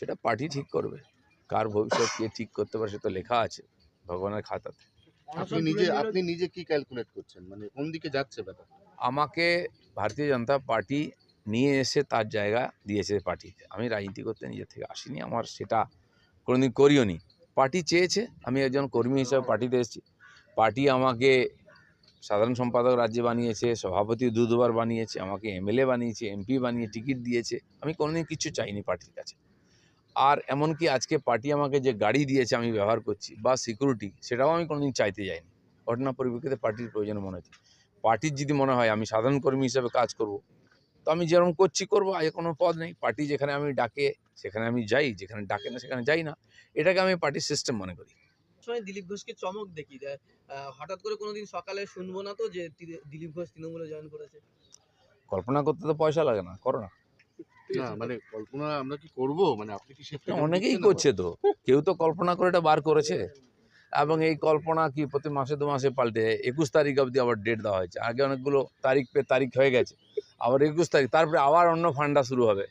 সেটা পার্টি ঠিক করবে। কার ভবিষ্যৎ কে ঠিক করতে পারে সে তো লেখা আছে ভগবানের খাতাতে। আপনি নিজে আপনি নিজে কি ক্যালকুলেট করছেন? মানে কোন দিকে যাচ্ছে ব্যাপার? আমাকে ভারতীয় জনতা পার্টি নিয়ে এসে তার জায়গা দিয়েছে পার্টিতে। আমি রাজনীতি করতে নিজে থেকে আসিনি আমার সেটা কোনোদিন করিও নি। পার্টি চেয়েছে আমি একজন কর্মী হিসাবে পার্টিতে এসেছি। পার্টি আমাকে সাধারণ সম্পাদক রাজ্যে বানিয়েছে সভাপতি দু দুবার বানিয়েছে আমাকে এমএলএ বানিয়েছে এমপি বানিয়ে টিকিট দিয়েছে। আমি কোনোদিন কিছু চাইনি পার্টির কাছে। আর এমনকি আজকে পার্টি আমাকে যে গাড়ি দিয়েছে আমি ব্যবহার করছি বা সিকিউরিটি সেটাও আমি কোনোদিন চাইতে যাইনি। ঘটনা পরিপ্রেক্ষিতে পার্টির প্রয়োজন মনে হচ্ছে। পার্টির যদি মনে হয় আমি সাধারণ কর্মী হিসেবে কাজ করব তো আমি যেরকম করছি করব আগে কোনো পদ নেই। পার্টি যেখানে আমি ডাকে সেখানে আমি যাই যেখানে ডাকে না সেখানে যাই না। এটাকে আমি পার্টির সিস্টেম মনে করি। সময় দিলীপ ঘোষকে চমক দেখি। হঠাৎ করে কোনোদিন সকালে শুনব না তো যে দিলীপ ঘোষ তৃণমূলে জয়েন করেছে? কল্পনা করতে তো পয়সা লাগে না করো না। না মানে কল্পনা আমরা কি করব? মানে আপনি কি সেটা অনেকেই করছে তো। কেউ তো কল্পনা করে এটা বার করেছে। এবং এই কল্পনা কি প্রতি মাসে দু মাসে পাল্টে একুশ তারিখ অবধি আবার ডেট দেওয়া হয়েছে। আগে অনেকগুলো তারিখ পে তারিখ হয়ে গেছে। আবার একুশ তারিখ তারপরে আবার অন্য ফান্ডা শুরু হবে।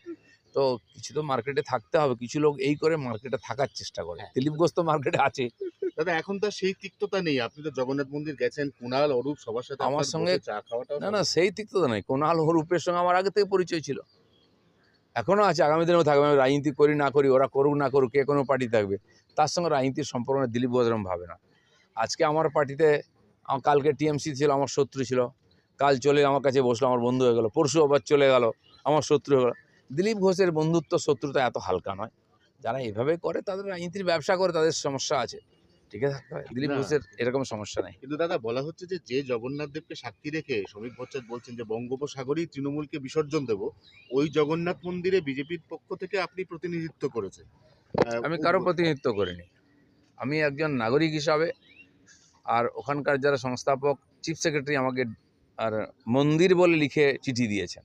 তো কিছু তো মার্কেটে থাকতে হবে। কিছু লোক এই করে মার্কেটে থাকার চেষ্টা করে। দিলীপ ঘোষ তো মার্কেটে আছে। দাদা এখন তো আর সেই তিক্ততা নেই। আপনি তো জগন্নাথ মন্দির গেছেন কুণাল অরূপ সবার সাথে আমার সঙ্গে- চা খাওয়াটাও না না সেই তিক্ততা নয় কোনাল হরুপের সঙ্গে আমার আগে থেকে পরিচয় ছিল। এখনও আছে, আগামী দিনেও থাকবে। আমি রাজনীতি করি, না করি, ওরা করুক, না করুক, কে কোনো পার্টি থাকবে। তার সঙ্গে রাজনীতির সম্পর্ক দিলীপ বজরম ভাবে না। আজকে আমার পার্টিতে, আমার কালকে টিএমসি ছিল, আমার শত্রু ছিল। কাল চলে আমার কাছে বসল, আমার বন্ধু হয়ে গেল। পরশু আবার চলে গেল, আমার শত্রু হয়ে গেল। দিলীপ ঘোষের বন্ধুত্ব, শত্রুতা এত হালকা নয়। যারা এভাবে করে, তাদের রাজনীতির ব্যবসা করে, তাদের সমস্যা আছে। ঠিক আছে? দিলীপ ঘোষের এরকম সমস্যা নেই। কিন্তু দাদা বলা হচ্ছে যে যে জগন্নাথ দেবকে সাক্ষী রেখে শ্রমিক ভট্টাচার্য বলছেন যে বঙ্গোপসাগরেই তৃণমূলকে বিসর্জন দেব ওই জগন্নাথ মন্দিরে বিজেপির পক্ষ থেকে আপনি প্রতিনিধিত্ব করেছেন। আমি কারও প্রতিনিধিত্ব করিনি। আমি একজন নাগরিক হিসাবে আর ওখানকার যারা সংস্থাপক চিফ সেক্রেটারি আমাকে আর মন্দির বলে লিখে চিঠি দিয়েছেন।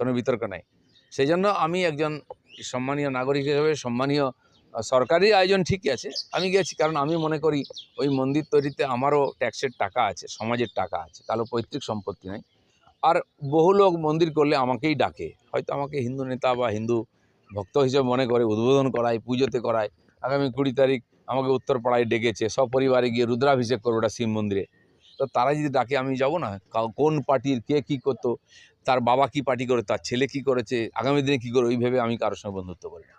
কোনো বিতর্ক নাই। সেই জন্য আমি একজন সম্মানীয় নাগরিক হিসেবে সম্মানীয় সরকারি আয়োজন ঠিকই আছে। আমি গেছি কারণ আমি মনে করি ওই মন্দির তৈরিতে আমারও ট্যাক্সের টাকা আছে, সমাজের টাকা আছে তাহলে পৈতৃক সম্পত্তি নেই। আর বহু লোক মন্দির করলে আমাকেই ডাকে, হয়তো আমাকে হিন্দু নেতা বা হিন্দু ভক্ত হিসেবে মনে করে, উদ্বোধন করায়, পুজোতে করায়, আগামী কুড়ি তারিখ আমাকে উত্তরপাড়ায় ডেকেছে, সপরিবারে গিয়ে রুদ্রাভিষেক করব ওটা শিব মন্দিরে। তো তারা যদি ডাকে, আমি যাব না। কোন পার্টির কে কী করতো, তার বাবা কি পার্টি করে, তার ছেলে কি করেছে, আগামী দিনে কী করে, ওই ভেবে আমি কারোর সঙ্গে বন্ধুত্ব করি না।